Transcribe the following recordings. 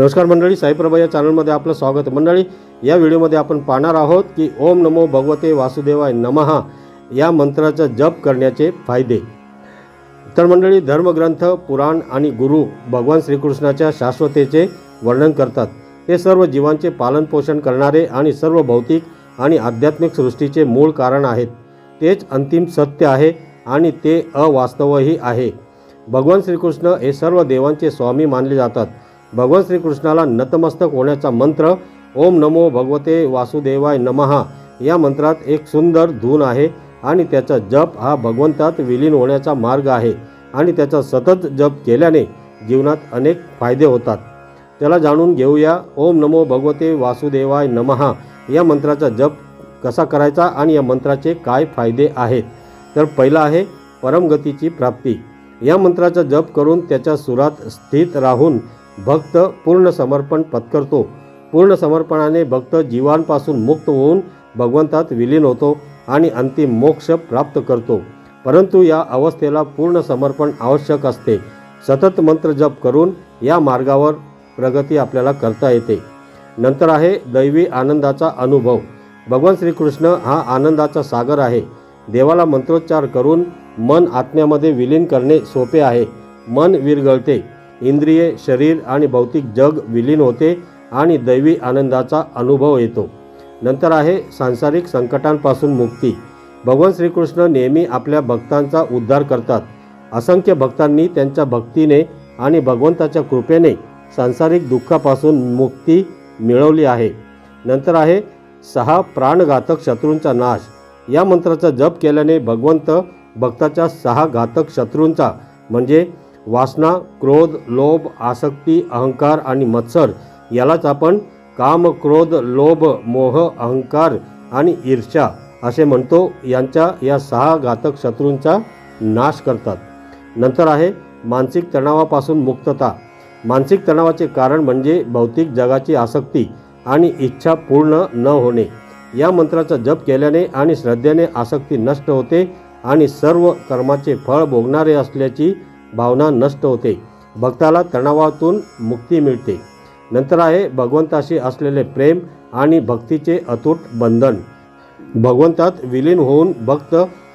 नमस्कार मंडळी साईप्रभा या चॅनलमध्ये आपलं स्वागत मंडळी या व्हिडिओमध्ये आपण पाहणार आहोत की ओम नमो भगवते वासुदेवाय नमहा या मंत्राचा जप करण्याचे फायदे. तर मंडळी धर्मग्रंथ पुराण आणि गुरु भगवान श्रीकृष्णाच्या शाश्वतेचे वर्णन करतात. ते सर्व जीवांचे पालनपोषण करणारे आणि सर्व भौतिक आणि आध्यात्मिक सृष्टीचे मूळ कारण आहेत. तेच अंतिम सत्य आहे आणि ते अवास्तवही आहे. भगवान श्रीकृष्ण हे सर्व देवांचे स्वामी मानले जातात. भगवान श्रीकृष्णाला नतमस्तक होण्याचा मंत्र ओम नमो भगवते वासुदेवाय नमहा या मंत्रात एक सुंदर धून आहे आणि त्याचा जप हा भगवंतात विलीन होण्याचा मार्ग आहे आणि त्याचा सतत जप केल्याने जीवनात अनेक फायदे होतात. त्याला जाणून घेऊया ओम नमो भगवते वासुदेवाय नमहा या मंत्राचा जप कसा करायचा आणि या मंत्राचे काय फायदे आहेत? तर पहिला आहे परमगतीची प्राप्ती. या मंत्राचा जप करून त्याच्या सुरात स्थित राहून भक्त पूर्ण समर्पण पत्करतो पूर्ण समर्पणाने भक्त जीवांपासून मुक्त होऊन भगवंतात विलीन होतो आणि अंतिम मोक्ष प्राप्त करतो. परंतु या अवस्थेला पूर्ण समर्पण आवश्यक असते. सतत मंत्र जप करून या मार्गावर प्रगती आपल्याला करता येते. नंतर आहे दैवी आनंदाचा अनुभव. भगवान श्रीकृष्ण हा आनंदाचा सागर आहे. देवाला मंत्रोच्चार करून मन आत्म्यामध्ये विलीन करणे सोपे आहे. मन विरगळते इंद्रिये शरीर आणि भौतिक जग विलीन होते आणि दैवी आनंदाचा अनुभव येतो. नंतर आहे सांसारिक संकटांपासून मुक्ती. भगवान श्रीकृष्ण नेहमी आपल्या भक्तांचा उद्धार करतात. असंख्य भक्तांनी त्यांच्या भक्तीने आणि भगवंताच्या कृपेने सांसारिक दुःखापासून मुक्ती मिळवली आहे. नंतर आहे सहा प्राणघातक शत्रूंचा नाश. या मंत्राचा जप केल्याने भगवंत भक्ताच्या सहा घातक शत्रूंचा म्हणजे वासना क्रोध लोभ आसक्ती अहंकार आणि मत्सर यालाच आपण काम क्रोध लोभ मोह अहंकार आणि ईर्ष्या असे म्हणतो. यांच्या या सहा घातक शत्रूंचा नाश करतात. नंतर आहे मानसिक तणावापासून मुक्तता. मानसिक तणावाचे कारण म्हणजे भौतिक जगाची आसक्ती आणि इच्छा पूर्ण न होणे. या मंत्राचा जप केल्याने आणि श्रद्धेने आसक्ती नष्ट होते आणि सर्व कर्माचे फळ भोगणारे असल्याची भावना नष्ट होते. भक्ताला तणावातून मुक्ती मिळते. नंतर आहे भगवंताशी असलेले प्रेम आणि भक्तीचे अतूट बंधन. भगवंतात विलीन होऊन भक्त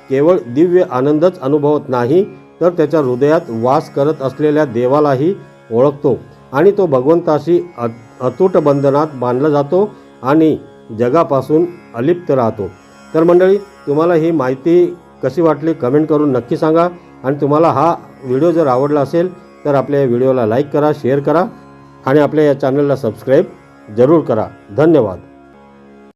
केवळ दिव्य आनंदच अनुभवत नाही तर त्याच्या हृदयात वास करत असलेल्या देवालाही ओळखतो आणि तो भगवंताशी अ अतूट बंधनात बांधला जातो आणि जगापासून अलिप्त राहतो. तर मंडळी तुम्हाला ही माहिती कशी वाटली कमेंट करून नक्की सांगा आणि तुम्हाला हा व्हिडिओ जर आवडला असेल तर आपल्या या व्हिडिओला लाईक करा शेअर करा आणि आपल्या या चॅनलला सबस्क्राईब जरूर करा. धन्यवाद.